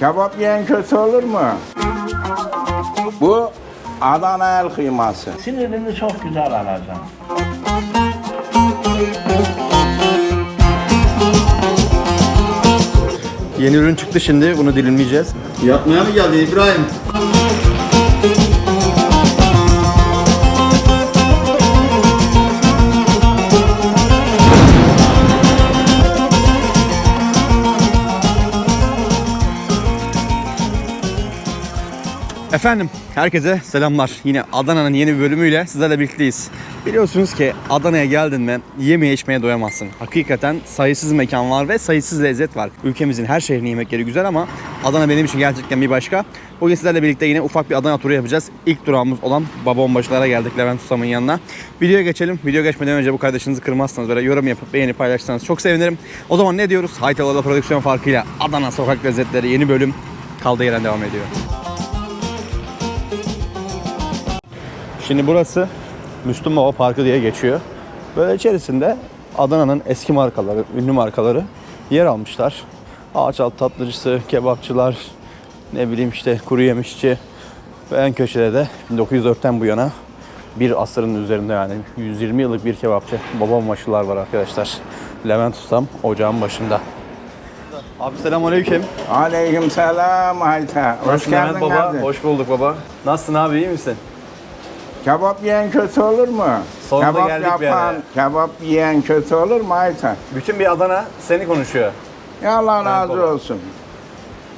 Kebap yiyen kötü olur mu? Bu Adana el kıyması. Sinirini çok güzel alacağım. Yeni ürün çıktı şimdi. Bunu dilimleyeceğiz. Yatmaya mı geldin İbrahim? Efendim, herkese selamlar. Yine Adana'nın yeni bir bölümüyle sizlerle birlikteyiz. Biliyorsunuz ki Adana'ya geldin mi yemeye içmeye doyamazsın. Hakikaten sayısız mekan var ve sayısız lezzet var. Ülkemizin her şehrinin yemekleri güzel ama Adana benim için gerçekten bir başka. Bugün sizlerle birlikte yine ufak bir Adana turu yapacağız. İlk durağımız olan Babonbaşılara geldik Levent Ustam'ın yanına. Videoya geçelim. Video geçmeden önce bu kardeşinizi kırmazsanız böyle yorum yapıp beğeni paylaşırsanız çok sevinirim. O zaman ne diyoruz? Haytalı'da prodüksiyon farkıyla Adana Sokak Lezzetleri yeni bölüm kaldığı yerden devam ediyor. Şimdi burası Müslüm Baba Parkı diye geçiyor. Böyle içerisinde Adana'nın eski markaları, ünlü markaları yer almışlar. Ağaç alt tatlıcısı, kebapçılar, ne bileyim işte kuru yemişçi ve en köşede de 1904'ten bu yana bir asırın üzerinde yani 120 yıllık bir kebapçı babam maşılar var arkadaşlar. Levent Ustam ocağın başında. Abi selamünaleyküm. Aleyküm selam Hayta. Hoş Nasılsın geldin baba? kardeş. Hoş bulduk baba. Nasılsın abi iyi misin? Kebap yiyen kötü olur mu? Sonunda kebap geldik bir yapan, araya. kebap yiyen kötü olur mu Hayta? Bütün bir Adana seni konuşuyor. Ya Allah razı baba. olsun.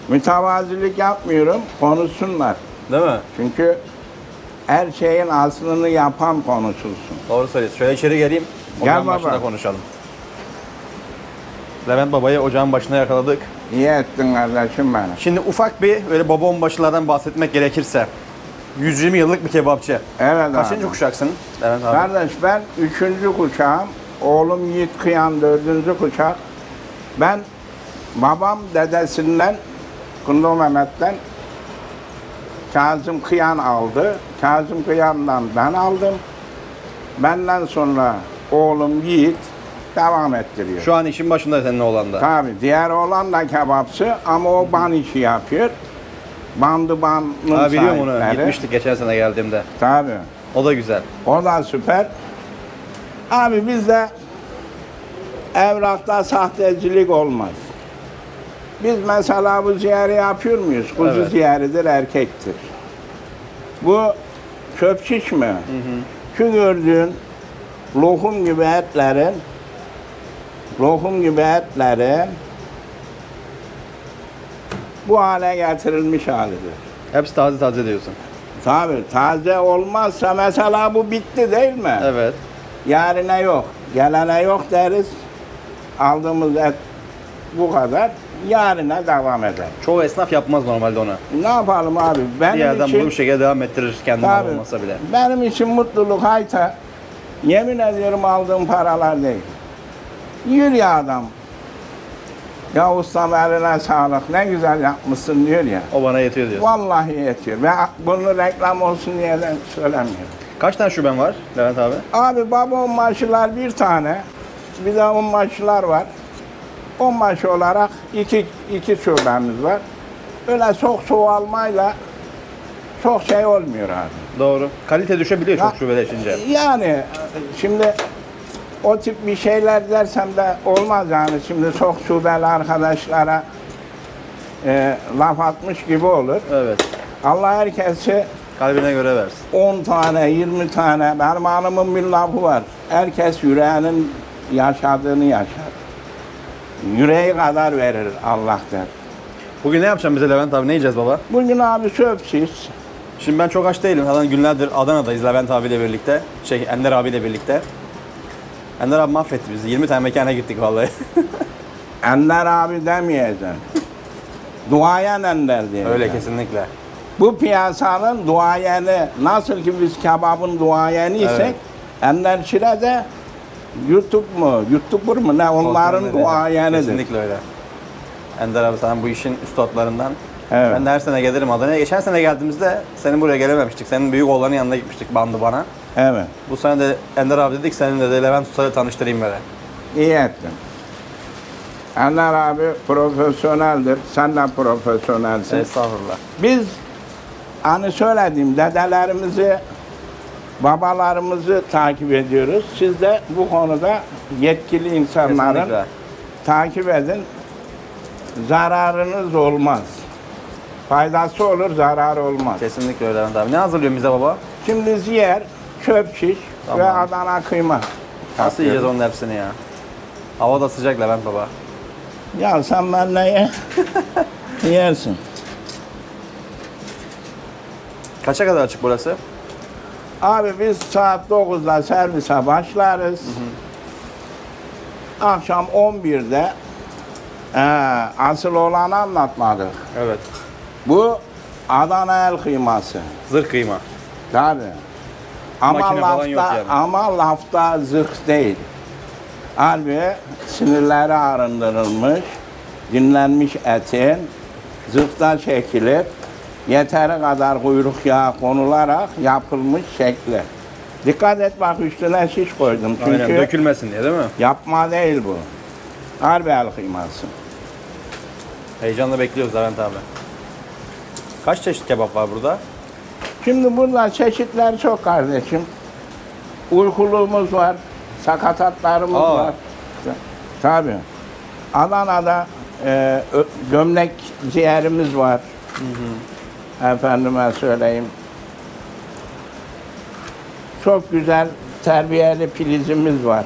Mütevazilik yapmıyorum, konuşsunlar. Değil mi? Çünkü her şeyin aslını yapan konuşulsun. Doğru söylüyorsun. Şöyle içeri geleyim. Gel Ocağın baba. başında konuşalım. Levent Baba'yı ocağın başına yakaladık. İyi ettin kardeşim benim. Şimdi ufak bir böyle babam başlardan bahsetmek gerekirse. 120 yıllık bir kebapçı. Evet Kaçıncı abi. kuşaksın Levent abi? Kardeş ben üçüncü kuşağım. Oğlum Yiğit Kıyan dördüncü kuşak. Ben babam dedesinden, Kundu Mehmet'ten Kazım Kıyan aldı. Kazım Kıyan'dan ben aldım. Benden sonra oğlum Yiğit devam ettiriyor. Şu an işin başında senin oğlan da. Tabii diğer oğlan da kebapçı ama o ban işi yapıyor. Bandı banın Ha biliyorum onu. sahipleri. Gitmiştik geçen sene geldiğimde. Tabii. O da güzel. O da süper. Abi bizde evrakta sahtecilik olmaz. Biz mesela bu ziyarı yapıyor muyuz? Kuzu Evet. ziyarıdır, erkektir. Bu şiş mi? Şu gördüğün lokum gibi etlerin lokum gibi etlerin bu hale getirilmiş halidir. Hepsi taze taze diyorsun. Tabii taze olmazsa mesela bu bitti değil mi? Evet. Yarine yok, gelene yok deriz. Aldığımız et bu kadar. Yarine devam eder. Çoğu esnaf yapmaz normalde onu. Ne yapalım abi? Benim Bir yerden için, bir şekilde devam ettirir kendi Tabii. olmasa bile. benim için mutluluk hayta. Yemin ediyorum aldığım paralar değil. Diyor ya adam. Ya ustam eline sağlık ne güzel yapmışsın diyor ya. O bana yetiyor diyorsun. Vallahi yetiyor. Ve bunu reklam olsun diye de söylemiyorum. Kaç tane şuben var Levent abi? Abi baba onbaşılar bir tane. Bir de onbaşılar var. Onbaşı olarak iki, iki şubemiz var. Öyle çok çoğalmayla çok şey olmuyor abi. Doğru. Kalite düşebiliyor çok şubeleşince. Yani şimdi o tip bir şeyler dersem de olmaz yani. Şimdi çok şubeli arkadaşlara e, laf atmış gibi olur. Evet. Allah herkesi Kalbine göre versin. 10 tane, 20 tane. Benim hanımın bir lafı var. Herkes yüreğinin yaşadığını yaşar. Yüreği kadar verir Allah der. Bugün ne yapacağım bize Levent abi? Ne yiyeceğiz baba? Bugün abi söpsiz. Şimdi ben çok aç değilim. Zaten günlerdir Adana'dayız Levent abiyle birlikte. Şey Ender abiyle birlikte. Ender abi mahvetti bizi. 20 tane mekana gittik vallahi. Ender abi demeyeceksin. Duayen Ender diyeceksin. Öyle kesinlikle. Bu piyasanın duayeni, nasıl ki biz kebabın duayeniysek, Evet. Ender Çile de YouTube mu, YouTuber mu ne onların duayenidir. Kesinlikle öyle. Ender abi sen bu işin üstadlarından. Evet. Ben de her sene gelirim Adana'ya. Geçen sene geldiğimizde senin buraya gelememiştik. Senin büyük oğlanın yanına gitmiştik bandı bana. Evet, Bu sene de Ender abi dedik senin de Levent Usta'yla tanıştırayım böyle. iyi ettin. Ender abi profesyoneldir. Sen de profesyonelsin. Estağfurullah. Biz hani söylediğim dedelerimizi, babalarımızı takip ediyoruz. Siz de bu konuda yetkili insanların Kesinlikle. takip edin. Zararınız olmaz. Faydası olur, zararı olmaz. Kesinlikle öyle Levent abi. Ne hazırlıyorsun bize baba? Şimdi ziyer, çöp şiş ve Tamam. Adana kıyma. Nasıl yiyeceğiz onun hepsini ya? Hava da sıcak Levent baba. Ya sen benimle ye. Yersin. Kaça kadar açık burası? Abi biz saat 9'da servise başlarız. Akşam 11'de ee, asıl olanı anlatmadık. Evet. Bu Adana el kıyması. Zırh kıyma. Tabii. Ama Makine falan lafta, yok yani. ama lafta zırh değil. Harbi sinirleri arındırılmış, dinlenmiş etin zırhta çekilip yeteri kadar kuyruk yağı konularak yapılmış şekli. Dikkat et bak üstüne şiş koydum çünkü Aynen dökülmesin diye değil mi? yapma değil bu. Harbi el kıyması. Heyecanla bekliyoruz Levent abi. Kaç çeşit kebap var burada? Şimdi burada çeşitler çok kardeşim. Uykuluğumuz var, sakatatlarımız Aa. var. Tabii. Adana'da e, gömlek ciğerimiz var. Efendime söyleyeyim. Çok güzel terbiyeli pilizimiz var.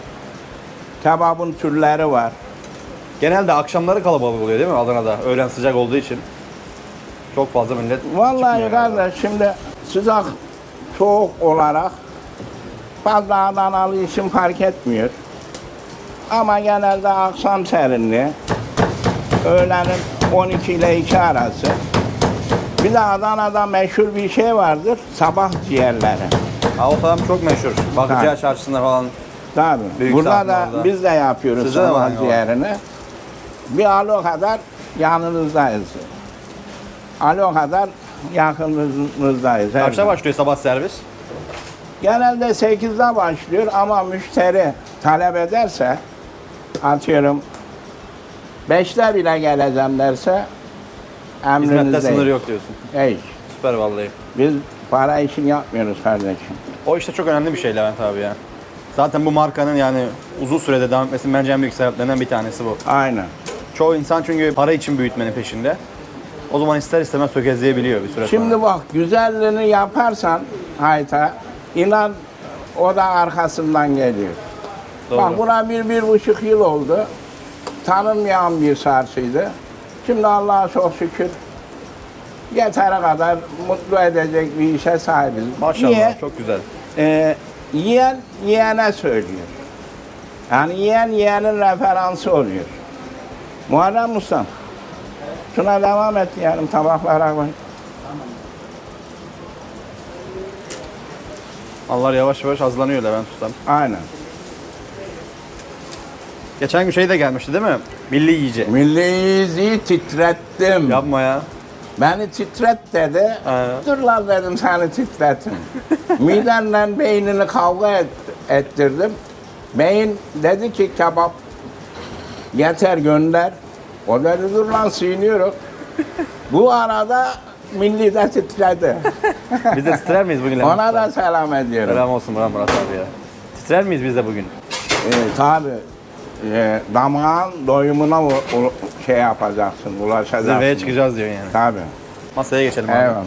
Kebabın türleri var. Genelde akşamları kalabalık oluyor değil mi Adana'da? Öğlen sıcak olduğu için. Çok fazla millet Vallahi çıkmıyor kardeş şimdi sıcak soğuk olarak fazla Adanalı için fark etmiyor. Ama genelde akşam serinliği öğlenin 12 ile 2 arası. Bir de Adana'da meşhur bir şey vardır. Sabah ciğerleri. Ha, o falan çok meşhur. Bakıcıya çarşısında falan. Tabii. Büyük Burada da orada. biz de yapıyoruz de var sabah o? ciğerini. Bir alo kadar yanınızdayız. Alo kadar yakınınızdayız. her Kaçta zaman. başlıyor sabah servis? Genelde 8'de başlıyor ama müşteri talep ederse atıyorum 5'te bile geleceğim derse Hizmette sınır yok diyorsun. Ey, Süper vallahi. biz para işini yapmıyoruz kardeşim. O işte çok önemli bir şey Levent abi ya. Zaten bu markanın yani uzun sürede devam etmesinin bence en büyük sebeplerinden bir tanesi bu. Aynen. Çoğu insan çünkü para için büyütmenin peşinde. O zaman ister istemez tökezleyebiliyor bir süre Şimdi sonra. bak güzelliğini yaparsan hayta inan o da arkasından geliyor. Doğru. Bak buna bir, bir buçuk yıl oldu. Tanınmayan bir sarsıydı. Şimdi Allah'a çok şükür yeteri kadar mutlu edecek bir işe sahibiz. Maşallah Niye? çok güzel. Ee, yiyen yiyene söylüyor. Yani yiyen yiyenin referansı oluyor. Muharrem Ustam, şuna devam et diyelim tabaklara koy. Allah yavaş yavaş hazırlanıyor Levent Ustam. Aynen. Geçen gün şey de gelmişti değil mi? Milli yiyecek. Milliyizi titrettim. Yapma ya. Beni titret dedi. He. Dur lan dedim seni titretin. Midenle beynini kavga et, ettirdim. Beyin dedi ki kebap yeter gönder. O dedi dur lan sıyınıyorum. Bu arada milli de titredi. Biz de titrer miyiz bugün Ona da selam ediyorum. Selam olsun Murat Murat abi ya. Titrer miyiz biz de bugün? Ee, tabii. Ee, damağın doyumuna u- u- şey yapacaksın, ulaşacaksın. Zirveye çıkacağız diyor yani. Tabii. Masaya geçelim abi. Eyvallah.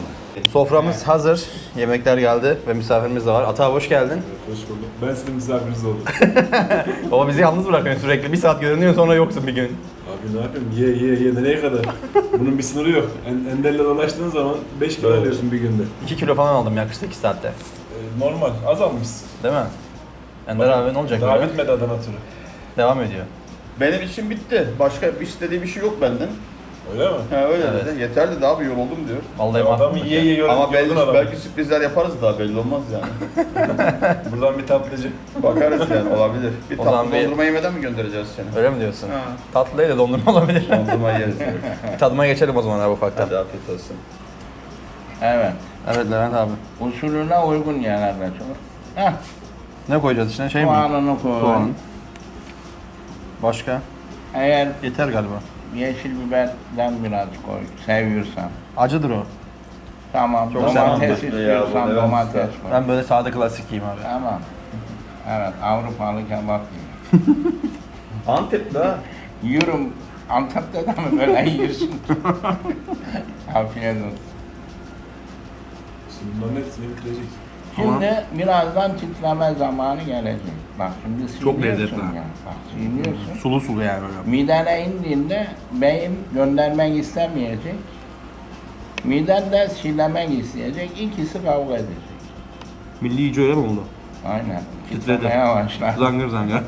Soframız hazır. Yemekler geldi ve misafirimiz de var. Ata abi hoş geldin. Hoş bulduk. Ben sizin misafiriniz oldum. Baba bizi yalnız bırakıyorsun sürekli. Bir saat görünüyor sonra yoksun bir gün. Ne yapayım? Ye ye ye nereye kadar? Bunun bir sınırı yok. En, Ender'le dolaştığın zaman 5 kilo Doğru. alıyorsun bir günde. 2 kilo falan aldım yaklaşık 2 saatte. Ee, normal. Az almışsın. Değil mi? Ender abi ne olacak Daha böyle? bitmedi Adana turu. Devam ediyor. Benim için bitti. Başka istediği bir şey yok benden. Öyle mi? Ha öyle Evet. dedi. Yeter dedi abi yoruldum diyor. Vallahi Adamı mahvolduk ye ya. ye yor- Ama belli, belki sürprizler yaparız daha belli olmaz yani. Buradan bir tatlıcı. Bakarız yani olabilir. Bir O zaman tatlı bir- dondurma yemeden mi göndereceğiz seni? Öyle mi diyorsun? Ha. Tatlı değil de dondurma olabilir. Dondurma yeriz diyor. Bir tadıma geçelim o zaman abi ufaktan. Hadi afiyet olsun. Evet. Evet Levent abi. Usulüne uygun yerlerde çok. Heh, Ne koyacağız içine? Şey mi? soğanını koy. Soğan. Başka? Eğer Yeter galiba. Yeşil biberden biraz koy, seviyorsan. Acıdır o. Tamam, Çok domates güzel ya, bu istiyorsan evet. domates koy. Ben böyle sade klasik yiyeyim abi. Tamam. Evet, Avrupalı kebap gibi. Antep'te ha. Yiyorum, Antep'te de mi böyle yiyorsun? Afiyet olsun. Şimdi bunların hepsini bitirecek. Şimdi birazdan titreme zamanı gelecek. Bak şimdi Çok lezzetli. ya. Bak siniyorsun. Sulu sulu yani böyle. Midene indiğinde beyin göndermek istemeyecek. Miden de silemek isteyecek. İkisi kavga edecek. Milli yiyici öyle mi oldu? Aynen. Titredi. Titremeye başlar. Zangır zangır.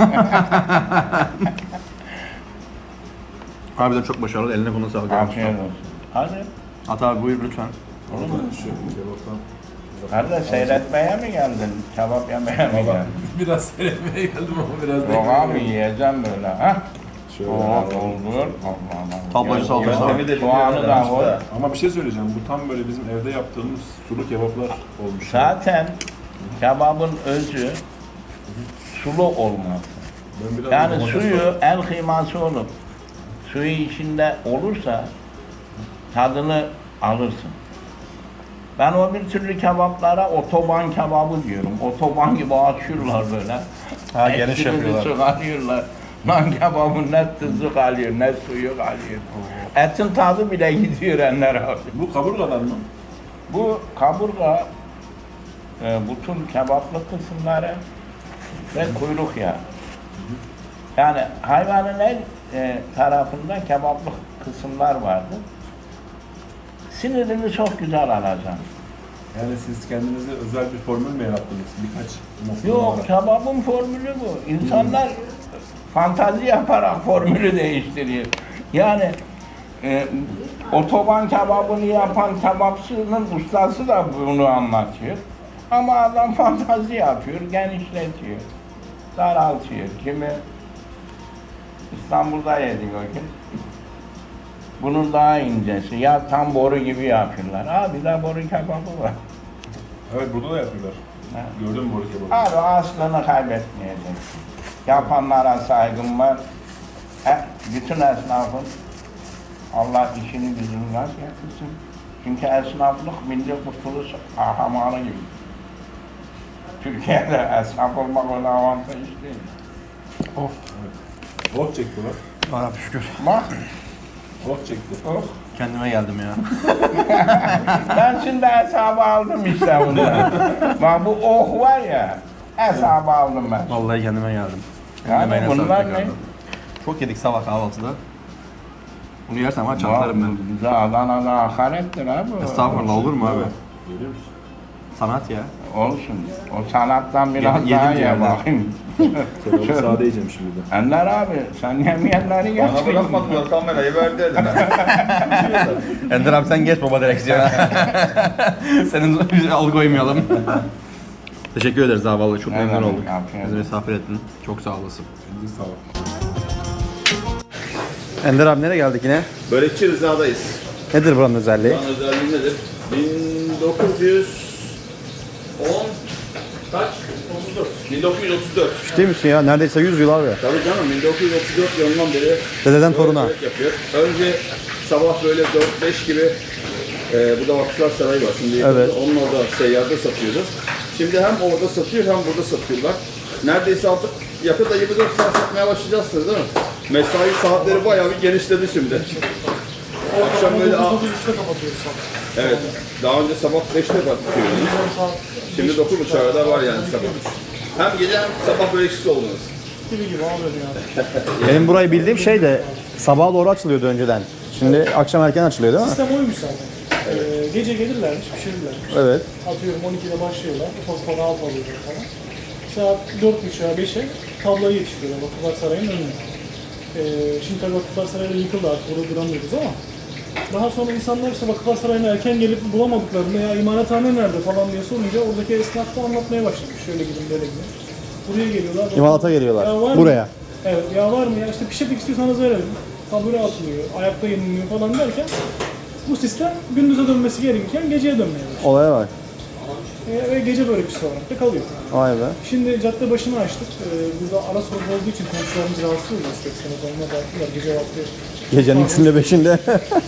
Harbiden çok başarılı. Eline koluna sağlık. Afiyet olsun. Hadi. At abi buyur lütfen. Şu kebaptan. Kardeş seyretmeye mi geldin? Kebap yemeye mi geldin? Biraz seyretmeye geldim ama biraz Yok abi yiyeceğim böyle. Ha? Şöyle. Oo, doldur. Allah Allah. Tablacı salçası Yöntemi de Soğanı da biliyorum koy. Ama bir şey söyleyeceğim. Bu tam böyle bizim evde yaptığımız sulu kebaplar olmuş. Zaten kebabın özü sulu olması. Ben biraz Yani domates suyu el kıyması olup suyu içinde olursa tadını alırsın. Ben o bir türlü kebaplara otoban kebabı diyorum. Otoban gibi açıyorlar böyle. Ha, geniş Hepsini yapıyorlar. Sıkalıyorlar. Lan kebabın ne tuzu kalıyor ne suyu kalıyor. Etin tadı bile gidiyor Enler abi. Bu kaburgadan mı? Bu kaburga, e, bütün kebaplı kısımları ve kuyruk yağı. Yani hayvanın her e, tarafında kebaplı kısımlar vardır. Sinirini çok güzel alacaksın. Yani siz kendinize özel bir formül mü yarattınız? Birkaç Yok, kebabın formülü bu. İnsanlar fantazi yaparak formülü değiştiriyor. Yani e, otoban kebabını yapan kebapçının ustası da bunu anlatıyor. Ama adam fantazi yapıyor, genişletiyor, daraltıyor. Kimi İstanbul'da yedik o gün. Bunun daha incesi. Ya tam boru gibi yapıyorlar. Abi de boru kebabı var. Evet burada da yapıyorlar. Ha. Gördün mü bu kebabı? Abi aslını kaybetmeyeceksin. Yapanlara saygım var. E, bütün esnafın Allah işini gücünü rast getirsin. Çünkü esnaflık milli kurtuluş kahramanı gibi. Türkiye'de esnaf olmak öyle avantaj değil. Bot çekti bak. Bana şükür. Bak, Bot çekti. oh. Kendime geldim ya. ben şimdi hesabı aldım işte bundan. Bak bu oh var ya, hesabı aldım ben. Vallahi kendime geldim. Yani sağlık bunlar ne? tekrardan. Çok yedik sabah kahvaltıda. Bunu yersem var çatlarım ben. Bize Adana'da hakarettir abi. Estağfurullah olur mu abi? Görüyor musun? Sanat ya. Olsun. O sanattan biraz Yedim daha diyor ye bakayım. Kebabı sade yiyeceğim şimdi de. Ender abi sen yemeyenleri Bana getir. bırakmadılar kamerayı verdi eline. Ender abi sen geç baba direksiyona. Senin bizi alıkoymayalım. Teşekkür ederiz abi vallahi çok memnun olduk. Bizi misafir ettin. Çok sağ olasın. Elinize sağlık. Ender abi nereye geldik yine? Börekçi Rıza'dayız. Nedir buranın özelliği? An özelliği nedir? 1910 kaç? 34. 1934. Ciddi misin ya? Neredeyse 100 yıl abi. Tabii canım 1934 yılından beri Dededen toruna. börek yapıyor. Önce sabah böyle 4-5 gibi e, burada Vakıflar Sarayı var. Şimdi Evet. onun orada seyyarda satıyordu. Şimdi hem orada satıyor hem burada satıyorlar. Neredeyse artık yakında 24 saat satmaya başlayacaksınız değil mi? Mesai saatleri bayağı bir genişledi şimdi. Akşam böyle... Evet. Daha önce sabah 5'te bakıyordunuz. Şimdi 9.30'a kadar var yani sabah. Hem gece hem sabah börekçisi oldunuz. Benim burayı bildiğim şey de sabaha doğru açılıyordu önceden. Şimdi akşam erken açılıyor değil mi? Sistem oymuş zaten. Ee, gece gelirlermiş, pişirirlermiş. Evet. Atıyorum 12'de başlıyorlar, ufak ufak alt alıyorlar falan. Saat 4.30'a 5'e tabloya yetiştiriyorlar Vakıflar Sarayı'nın önüne. Ee, şimdi tabii Vakıflar Sarayı da yıkıldı artık, burada duramıyoruz ama daha sonra insanlar işte Vakıflar Sarayı'na erken gelip bulamadıklarında ya imalathane nerede falan diye sorunca oradaki esnaf da anlatmaya başlamış. Şöyle gidin, böyle gidin. Buraya geliyorlar. İmalata geliyorlar. Ya var mı? Buraya. Evet ya var mı ya işte pişirdik istiyorsanız verelim. Tabure atılıyor, ayakta yeniliyor falan derken bu sistem gündüze dönmesi gerekirken geceye dönmeye başladı. Olaya bak. E, ve gece börekçisi olarak da kalıyor. Vay be. Şimdi cadde başını açtık. Ee, burada ara sokak olduğu için komşularımız rahatsız oluyor isterseniz. Onlar baktılar gece vakti. Gecenin üçünde beşinde.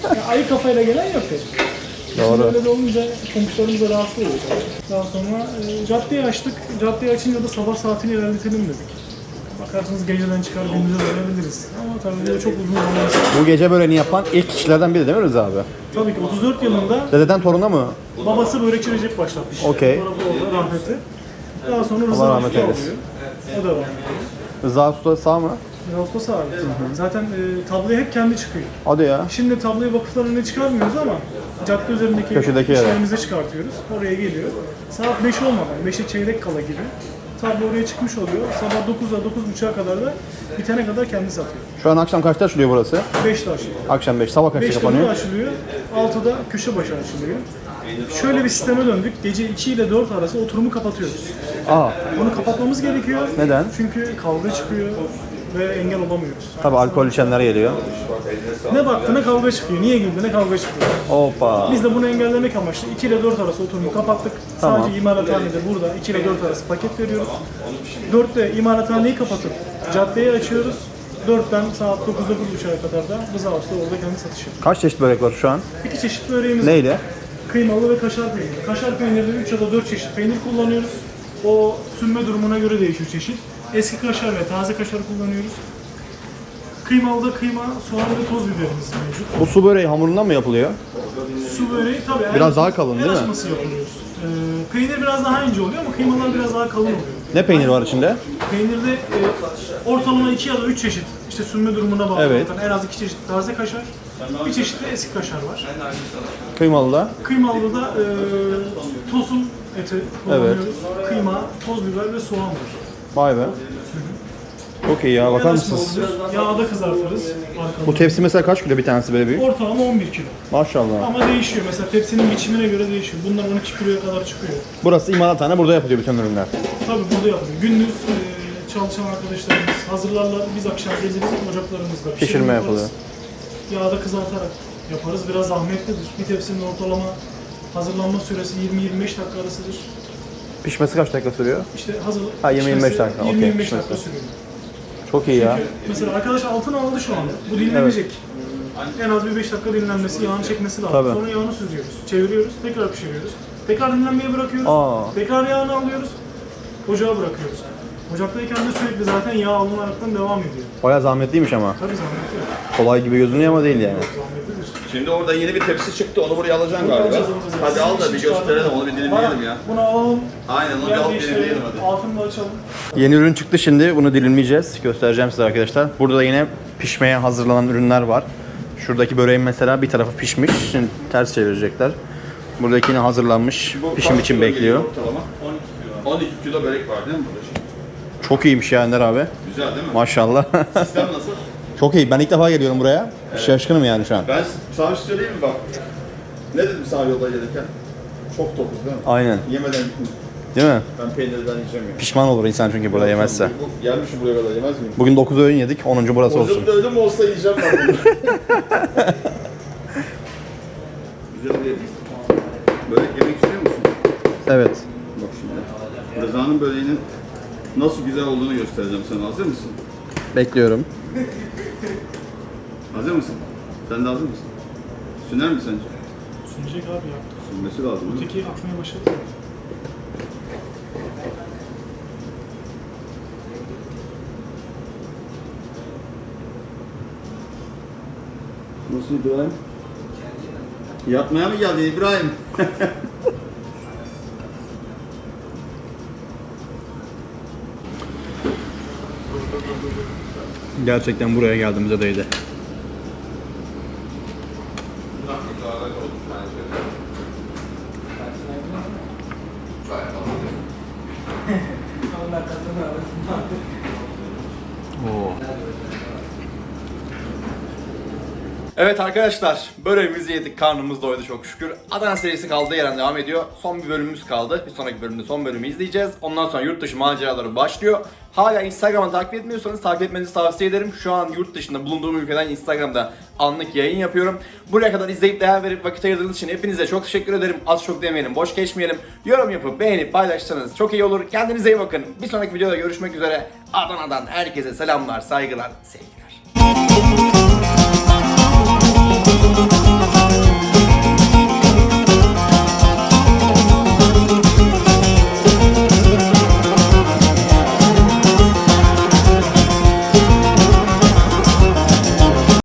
Yani ayı kafayla gelen yok pek. Doğru. Şimdi öyle de olunca komşularımız da rahatsız oluyor. Daha sonra e, caddeyi açtık. Caddeyi açınca da sabah saatini ilerletelim dedik. Bakarsanız geceden çıkar gündüze dönebiliriz. Ama tabii bu çok uzun zaman. Bu gece böreğini yapan ilk kişilerden biri değil mi Rıza abi? Tabii ki 34 yılında Dededen toruna mı? babası börekçi Recep başlatmış. Okey. Orada rahmetli. Daha sonra Rıza Allah rahmet Usta eylesin. oluyor. O devam ediyor. Rıza Usta sağ mı? Ağustos abi. Zaten e, tabloya hep kendi çıkıyor. Hadi ya. Şimdi tabloyu vakıfların önüne çıkarmıyoruz ama cadde üzerindeki Köşedeki yere. işlerimize çıkartıyoruz. Oraya geliyor. Saat 5 olmadan, 5'e çeyrek kala gibi tablo oraya çıkmış oluyor. Sabah 9'a 9.30'a kadar da bitene kadar kendi satıyor. Şu an akşam kaçta açılıyor burası? 5'te açılıyor. Akşam 5. Sabah kaçta 5'te kapanıyor? burada açılıyor. 6'da köşe başı açılıyor. Şöyle bir sisteme döndük. Gece 2 ile 4 arası oturumu kapatıyoruz. Aa, Bunu kapatmamız gerekiyor. Neden? Çünkü kavga çıkıyor ve engel olamıyoruz. tabii alkol içenler geliyor. Ne baktığına kavga çıkıyor. Niye güldüğüne kavga çıkıyor. Hoppa. Biz de bunu engellemek amaçlı 2 ile 4 arası oturumu kapattık. Tamam. Sadece imalathanede burada 2 ile 4 arası paket veriyoruz. 4'te imalathaneyi kapatıp caddeyi açıyoruz. 4'ten saat 9-9.30'a kadar da Rıza Usta orada kendi satışı. Kaç çeşit börek var şu an? İki çeşit böreğimiz var. Neyle? Kıymalı ve kaşar peyniri. Kaşar peynirde 3 ya da 4 çeşit peynir kullanıyoruz. O sünme durumuna göre değişiyor çeşit. Eski kaşar ve taze kaşar kullanıyoruz. Kıymalıda kıyma, soğan ve toz biberimiz mevcut. Bu su böreği hamurundan mı yapılıyor? Su böreği tabii Biraz daha kalın değil mi? açması yapıyoruz. Ee, peynir biraz daha ince oluyor ama kıymalar biraz daha kalın oluyor. Ne peynir var içinde? Peynirde e, ortalama 2 ya da 3 çeşit işte sünme durumuna bağlı. Evet. En az 2 çeşit taze kaşar, bir çeşit de eski kaşar var. Kıymalı da. Kıymalıda da e, tosun eti kullanıyoruz. Kıyma, toz biber ve soğan var. Vay be. Çok iyi ya bakar mısınız? Yağda kızartırız. Arkadan. Bu tepsi mesela kaç kilo bir tanesi böyle büyük? Ortalama 11 kilo. Maşallah. Ama değişiyor. Mesela tepsinin biçimine göre değişiyor. Bunlar 12 kiloya kadar çıkıyor. Burası imalathane burada yapılıyor bütün ürünler. Tabii burada yapılıyor. Gündüz e, çalışan arkadaşlarımız hazırlarlar. Biz akşam geliriz ocaklarımızda pişirme yapılıyor. Yağda kızartarak yaparız. Biraz zahmetlidir. Bir tepsinin ortalama hazırlanma süresi 20-25 dakika arasıdır. Pişmesi kaç dakika sürüyor? İşte hazır Ha, 20-25 pişmesi dakika, okey, 20-25 pişmesi. dakika sürüyor. Çok iyi ya. Mesela arkadaş altın aldı şu anda. Bu dinlenecek. En az bir 5 dakika dinlenmesi, yağını çekmesi lazım. Tabii. Sonra yağını süzüyoruz. Çeviriyoruz, tekrar pişiriyoruz. Tekrar dinlenmeye bırakıyoruz. Aa. Tekrar yağını alıyoruz. Ocağa bırakıyoruz. Ocaktayken de sürekli zaten yağ alınaraktan devam ediyor. Baya zahmetliymiş ama. Tabii zahmetli. Kolay gibi gözünüyor ama değil yani. Zahmetlidir. Şimdi orada yeni bir tepsi çıktı. Onu buraya alacaksın galiba. Hadi al da bir gösterelim. Onu bir dilimleyelim ya. Bunu alalım. Aynen onu bir değiştirelim. dilimleyelim hadi. Altını da açalım. Yeni ürün çıktı şimdi. Bunu dilimleyeceğiz. Göstereceğim size arkadaşlar. Burada da yine pişmeye hazırlanan ürünler var. Şuradaki böreğin mesela bir tarafı pişmiş. Şimdi ters çevirecekler. Buradaki yine hazırlanmış. Bu Pişim kaç için kilo bekliyor. geliyor Ortalama 12 kilo. 12 kilo börek var değil mi burada şimdi? Çok iyiymiş ya Ender abi. Güzel değil mi? Maşallah. Sistem nasıl? Çok iyi. Ben ilk defa geliyorum buraya. Şaşkınım yani şu an. Ben sana bir şey söyleyeyim mi bak? Ne dedim sana yolda gelirken? Çok tokuz değil mi? Aynen. Yemeden gittim. Değil mi? Ben peynirden yiyeceğim ya. Pişman olur insan çünkü burada yemezse. Bu, gelmişim buraya kadar yemez miyim? Bugün 9 öğün yedik. 10. burası olsun. Hocam da ölüm olsa yiyeceğim ben bunu. Güzel bir Börek yemek istiyor musun? Evet. Bak şimdi. Rıza'nın böreğinin nasıl güzel olduğunu göstereceğim sana. Hazır mısın? Bekliyorum. Hazır mısın? Sen de hazır mısın? Süner mi sence? Sünecek abi ya. Sünmesi lazım değil mi? Öteki akmaya başladı. Nasıl İbrahim? Yatmaya mı geldin İbrahim? Gerçekten buraya geldiğimizde değdi. Arkadaşlar böreğimizi yedik karnımız doydu çok şükür. Adana serisi kaldığı yerden devam ediyor. Son bir bölümümüz kaldı. Bir sonraki bölümde son bölümü izleyeceğiz. Ondan sonra yurt dışı maceraları başlıyor. Hala Instagram'ı takip etmiyorsanız takip etmenizi tavsiye ederim. Şu an yurt dışında bulunduğum ülkeden Instagram'da anlık yayın yapıyorum. Buraya kadar izleyip değer verip vakit ayırdığınız için hepinize çok teşekkür ederim. Az çok demeyelim, boş geçmeyelim. Yorum yapıp beğenip paylaşırsanız çok iyi olur. Kendinize iyi bakın. Bir sonraki videoda görüşmek üzere. Adana'dan herkese selamlar, saygılar, sevgiler.